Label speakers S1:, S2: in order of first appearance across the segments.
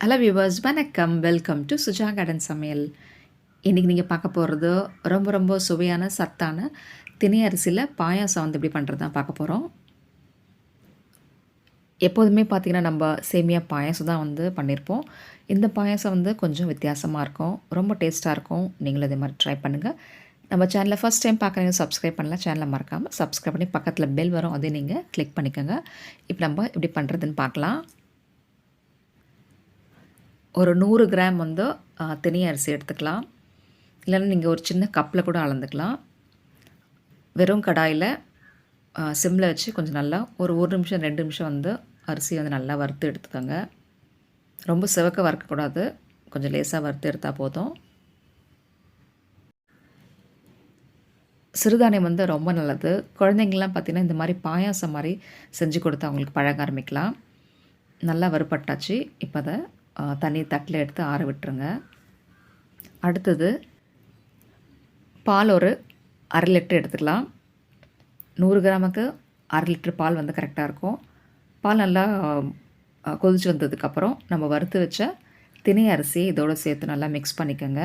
S1: Hello viewers வணக்கம். Welcome to Suja garden சமையல் இன்றைக்கி நீங்கள் பார்க்க போகிறது ரொம்ப ரொம்ப சுவையான சத்தான தினை அரிசியில் பாயாசம் வந்து எப்படி பண்ணுறது தான் பார்க்க போகிறோம் எப்போதுமே பார்த்திங்கன்னா நம்ம சேமியா பாயாசம் தான் வந்து பண்ணியிருப்போம் இந்த பாயாசம் வந்து கொஞ்சம் வித்தியாசமாக இருக்கும். ரொம்ப டேஸ்ட்டாக இருக்கும். நீங்களும் இதே மாதிரி ட்ரை பண்ணுங்கள் நம்ம சேனலை ஃபஸ்ட் டைம் பார்க்குறீங்க சப்ஸ்கிரைப் பண்ணலாம் சேனலை மறக்காமல் சப்ஸ்கிரைப் பண்ணி பக்கத்தில் பெல் வரும். அதையும் நீங்கள் கிளிக் பண்ணிக்கோங்க. இப்போ நம்ம எப்படி பண்ணுறதுன்னு பார்க்கலாம். ஒரு நூறு கிராம் வந்து திணை அரிசி எடுத்துக்கலாம். இல்லைன்னா நீங்கள் ஒரு சின்ன கப்பில் கூட அளந்துக்கலாம். வெறும் கடாயில் சிம்மில் வச்சு கொஞ்சம் நல்லா ஒரு ஒரு நிமிஷம் ரெண்டு நிமிஷம் வந்து அரிசி வந்து நல்லா வறுத்து எடுத்துக்கோங்க. ரொம்ப சிவக்க வறுக்கக்கூடாது. கொஞ்சம் லேசாக வறுத்து எடுத்தால் போதும். சிறுதானியம் வந்து ரொம்ப நல்லது. குழந்தைங்கள்லாம் பார்த்திங்கன்னா இந்த மாதிரி பாயாசம் மாதிரி செஞ்சு கொடுத்து அவங்களுக்கு பழக ஆரம்பிக்கலாம். நல்லா வறுப்பட்டாச்சு இப்போ அதை தண்ணி தட்டில் எடுத்து ஆற விட்டுருங்க. அடுத்தது பால் ஒரு அரை லிட்டர் எடுத்துக்கலாம். நூறு கிராமுக்கு அரை லிட்டர் பால் வந்து கரெக்டாக இருக்கும். பால் நல்லா கொதிச்சு வந்ததுக்கப்புறம் நம்ம வறுத்து வச்ச தினை அரிசி இதோடு சேர்த்து நல்லா மிக்ஸ் பண்ணிக்கோங்க.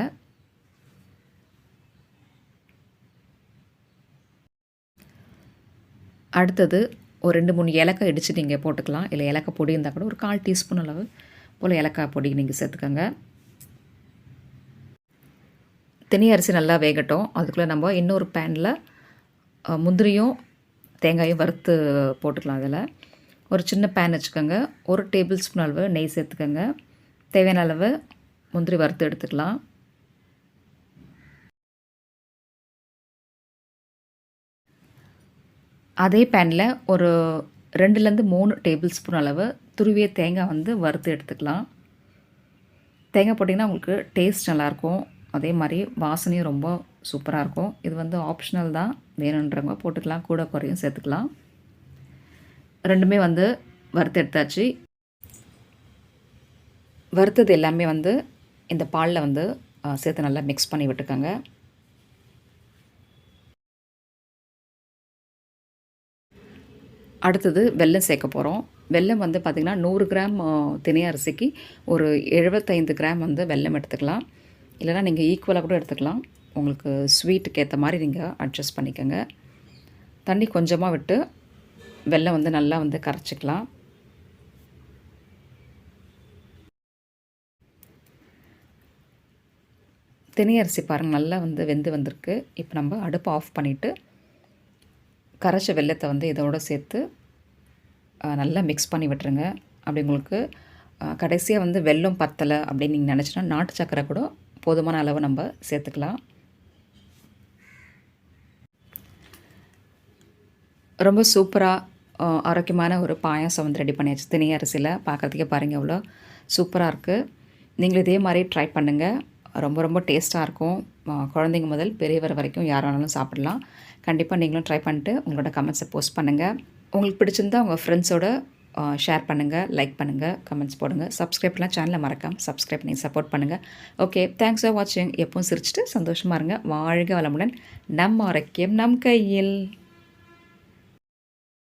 S1: அடுத்தது ஒரு ரெண்டு மூணு ஏலக்காய் இடித்து நீங்கள் போட்டுக்கலாம். இல்லை ஏலக்காய் பொடி இருந்தால் கூட ஒரு கால் டீஸ்பூன் அளவு போல் ஏலக்காய் பொடி நீங்கள் சேர்த்துக்கோங்க. தினி அரிசி நல்லா வேகட்டும். அதுக்குள்ளே நம்ம இன்னொரு பேனில் முந்திரியும் தேங்காயும் வறுத்து போட்டுக்கலாம் அதில். ஒரு சின்ன பேன் வச்சுக்கோங்க. ஒரு டேபிள் ஸ்பூன் அளவு நெய் சேர்த்துக்கோங்க. தேவையான அளவு முந்திரி வறுத்து எடுத்துக்கலாம். அதே பேனில் ஒரு ரெண்டுலேருந்து மூணு டேபிள் ஸ்பூன் அளவு துருவிய தேங்காய் வந்து வறுத்து எடுத்துக்கலாம். தேங்காய் போட்டிங்கன்னா உங்களுக்கு டேஸ்ட் நல்லாயிருக்கும். அதே மாதிரி வாசனையும் ரொம்ப சூப்பராக இருக்கும். இது வந்து ஆப்ஷனல் தான். வேணுன்றவங்க போட்டுக்கலாம். கூட குறையும் சேர்த்துக்கலாம். ரெண்டுமே வந்து வறுத்து எடுத்தாச்சு. வறுத்தது எல்லாமே வந்து இந்த பாலில் வந்து சேர்த்து நல்லா மிக்ஸ் பண்ணி விட்டுக்கோங்க. அடுத்தது வெல்லம் சேர்க்க போகிறோம் வெல்லம் வந்து பார்த்திங்கன்னா நூறு கிராம் தினை அரிசிக்கு ஒரு எழுபத்தைந்து கிராம் வந்து வெல்லம் எடுத்துக்கலாம். இல்லைனா நீங்கள் ஈக்குவலாக கூட எடுத்துக்கலாம். உங்களுக்கு ஸ்வீட்டுக்கு ஏற்ற மாதிரி நீங்கள் அட்ஜஸ்ட் பண்ணிக்கோங்க. தண்ணி கொஞ்சமாக விட்டு வெல்லம் வந்து நல்லா வந்து கரைச்சிக்கலாம். தினை அரிசி பாருங்கள் நல்லா வந்து வெந்து வந்திருக்கு. இப்போ நம்ம அடுப்பை ஆஃப் பண்ணிவிட்டு கரைச்ச வெள்ளத்தை வந்து இதோடு சேர்த்து நல்லா மிக்ஸ் பண்ணி விட்டுருங்க. அப்படி உங்களுக்கு கடைசியாக வந்து வெள்ளம் பத்தலை அப்படின்னு நீங்கள் நினச்சினா நாட்டு சக்கரை கூட போதுமான அளவு நம்ம சேர்த்துக்கலாம். ரொம்ப சூப்பராக ஆரோக்கியமான ஒரு பாயாசம் வந்து ரெடி பண்ணியாச்சு. திணை அரிசியில் பார்க்குறதுக்கே பாருங்கள் எவ்வளோ சூப்பராக இருக்குது நீங்கள் இதே மாதிரி ட்ரை பண்ணுங்கள் ரொம்ப ரொம்ப டேஸ்ட்டாக இருக்கும். குழந்தைங்க முதல் பெரியவர் வரைக்கும் யார் வேணாலும் சாப்பிடலாம். கண்டிப்பாக நீங்களும் ட்ரை பண்ணிட்டு உங்களோட கமெண்ட்ஸை போஸ்ட் பண்ணுங்கள் உங்களுக்கு பிடிச்சிருந்தா உங்கள் ஃப்ரெண்ட்ஸோட ஷேர் பண்ணுங்கள் லைக் பண்ணுங்கள் கமெண்ட்ஸ் போடுங்கள் சப்ஸ்கிரைப்லாம் சேனலை மறக்காமல் சப்ஸ்கிரைப் பண்ணி சப்போர்ட் பண்ணுங்கள் ஓகே தேங்க்ஸ் ஃபார் வாட்சிங் எப்பவும் சிரிச்சிட்டு சந்தோஷமாக இருங்க. வாழ்க வளமுடன். நம் ஆரோக்கியம் நம் கையில்.